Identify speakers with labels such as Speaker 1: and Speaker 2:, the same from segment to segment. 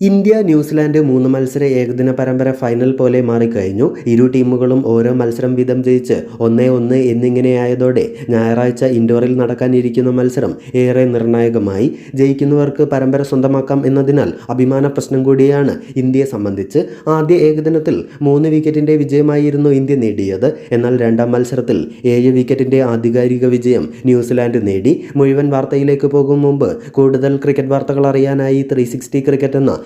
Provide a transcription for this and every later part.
Speaker 1: India New Zealand മൂന്ന് മത്സര ഏകദിന പരമ്പര ഫൈനൽ പോലെ മാറിക്കഴിഞ്ഞു. ഇരു ടീമുകളും ഓരോ മത്സരം വീതം ജയിച്ച് ഒന്നേ ഒന്ന് എന്നിങ്ങനെയായതോടെ ഞായറാഴ്ച ഇൻഡോറിൽ നടക്കാനിരിക്കുന്ന മത്സരം ഏറെ നിർണായകമായി. ജയിക്കുന്നവർക്ക് പരമ്പര സ്വന്തമാക്കാം എന്നതിനാൽ അഭിമാന പ്രശ്നം കൂടിയാണ് ഇന്ത്യയെ സംബന്ധിച്ച്. ആദ്യ ഏകദിനത്തിൽ മൂന്ന് വിക്കറ്റിന്റെ വിജയമായിരുന്നു ഇന്ത്യ നേടിയത്. എന്നാൽ രണ്ടാം മത്സരത്തിൽ ഏഴ് വിക്കറ്റിന്റെ ആധികാരിക വിജയം ന്യൂസിലാൻഡ് നേടി. മുഴുവൻ വാർത്തയിലേക്ക് പോകും മുമ്പ് കൂടുതൽ ക്രിക്കറ്റ് വാർത്തകൾ അറിയാനായി ത്രീ ക്രിക്കറ്റ് എന്ന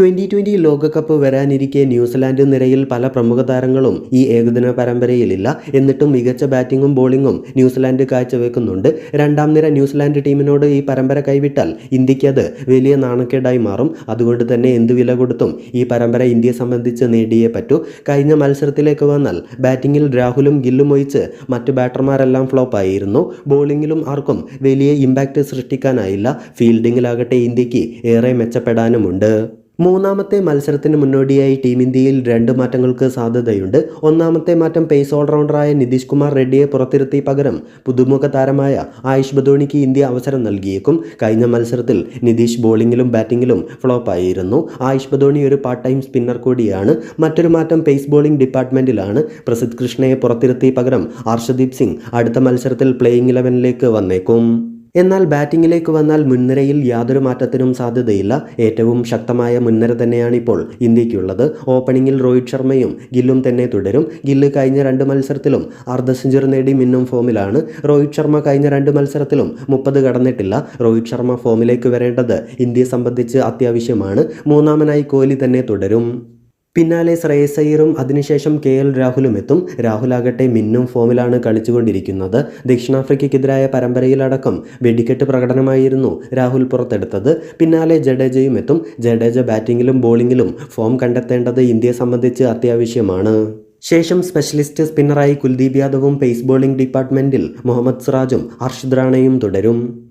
Speaker 1: ട്വന്റി ട്വന്റി ലോകകപ്പ് വരാനിരിക്കെ ന്യൂസിലാൻഡ് നിരയിൽ പല പ്രമുഖ താരങ്ങളും ഈ ഏകദിന പരമ്പരയിലില്ല. എന്നിട്ടും മികച്ച ബാറ്റിങ്ങും ബോളിങ്ങും ന്യൂസിലാൻഡ് കാഴ്ചവെക്കുന്നുണ്ട്. രണ്ടാം നിര ന്യൂസിലാൻഡ് ടീമിനോട് ഈ പരമ്പര കൈവിട്ടാൽ ഇന്ത്യയ്ക്ക് അത് വലിയ നാണക്കേടായി മാറും. അതുകൊണ്ട് തന്നെ എന്ത് വില കൊടുത്തും ഈ പരമ്പര ഇന്ത്യയെ സംബന്ധിച്ച് നേടിയേ പറ്റൂ. കഴിഞ്ഞ മത്സരത്തിലേക്ക് വന്നാൽ ബാറ്റിങ്ങിൽ രാഹുലും ഗില്ലും ഒഴിച്ച് മറ്റ് ബാറ്റർമാരെല്ലാം ഫ്ലോപ്പായിരുന്നു ബോളിങ്ങിലും ആർക്കും വലിയ ഇമ്പാക്റ്റ് സൃഷ്ടിക്കാനായില്ല. ഫീൽഡിങ്ങിലാകട്ടെ ഇന്ത്യയ്ക്ക് ഏറെ മെച്ചപ്പെടാനുമുണ്ട്. മൂന്നാമത്തെ മത്സരത്തിന് മുന്നോടിയായി ടീം ഇന്ത്യയിൽ രണ്ട് മാറ്റങ്ങൾക്ക് സാധ്യതയുണ്ട്. ഒന്നാമത്തെ മാറ്റം പേസ് ഓൾറൗണ്ടറായ നിതീഷ് കുമാർ റെഡ്ഡിയെ പുറത്തിരുത്തി പകരം പുതുമുഖ താരമായ ആയുഷ് ബദോണിക്ക് ഇന്ത്യ അവസരം നൽകിയേക്കും. കഴിഞ്ഞ മത്സരത്തിൽ നിതീഷ് ബോളിങ്ങിലും ബാറ്റിങ്ങിലും ഫ്ലോപ്പായിരുന്നു ആയുഷ് ബദോണി ഒരു പാർട്ട് ടൈം സ്പിന്നർ കൂടിയാണ്. മറ്റൊരു മാറ്റം പേസ് ബോളിംഗ് ഡിപ്പാർട്ട്മെന്റിലാണ് പ്രസിദ്ധ് കൃഷ്ണയെ പുറത്തിരുത്തി പകരം ഹർഷദീപ് സിംഗ് അടുത്ത മത്സരത്തിൽ പ്ലേയിങ് ഇലവനിലേക്ക് വന്നേക്കും. എന്നാൽ ബാറ്റിംഗിലേക്ക് വന്നാൽ മുൻനിരയിൽ യാതൊരു മാറ്റത്തിനും സാധ്യതയില്ല. ഏറ്റവും ശക്തമായ മുൻനിര തന്നെയാണ് ഇപ്പോൾ ഇന്ത്യക്കുള്ളത് ഓപ്പണിംഗിൽ രോഹിത് ശർമ്മയും ഗില്ലും തന്നെ തുടരും. ഗില്ല് കഴിഞ്ഞ രണ്ട് മത്സരത്തിലും അർദ്ധ സെഞ്ചുറി നേടി മിന്നും ഫോമിലാണ്. രോഹിത് ശർമ്മ കഴിഞ്ഞ രണ്ട് മത്സരത്തിലും മുപ്പത് കടന്നിട്ടില്ല. രോഹിത് ശർമ്മ ഫോമിലേക്ക് വരേണ്ടത് ഇന്ത്യയെ സംബന്ധിച്ച് അത്യാവശ്യമാണ്. മൂന്നാമനായി കോഹ്ലി തന്നെ തുടരും. പിന്നാലെ ശ്രേയസ് അയ്യറും അതിനുശേഷം കെ എൽ രാഹുലും എത്തും. രാഹുലാകട്ടെ മിന്നും ഫോമിലാണ് കളിച്ചുകൊണ്ടിരിക്കുന്നത്. ദക്ഷിണാഫ്രിക്കയ്ക്കെതിരായ പരമ്പരയിലടക്കം വെടിക്കെട്ട് പ്രകടനമായിരുന്നു രാഹുൽ പുറത്തെടുത്തത്. പിന്നാലെ ജഡേജയും എത്തും. ജഡേജ ബാറ്റിങ്ങിലും ബോളിങ്ങിലും ഫോം കണ്ടെത്തേണ്ടത് ഇന്ത്യയെ സംബന്ധിച്ച് അത്യാവശ്യമാണ്. ശേഷം സ്പെഷ്യലിസ്റ്റ് സ്പിന്നറായി കുൽദീപ് യാദവും പേസ് ബോളിംഗ് ഡിപ്പാർട്ട്മെന്റിൽ മുഹമ്മദ് സിറാജും ഹർഷിദ് റാണയും തുടരും.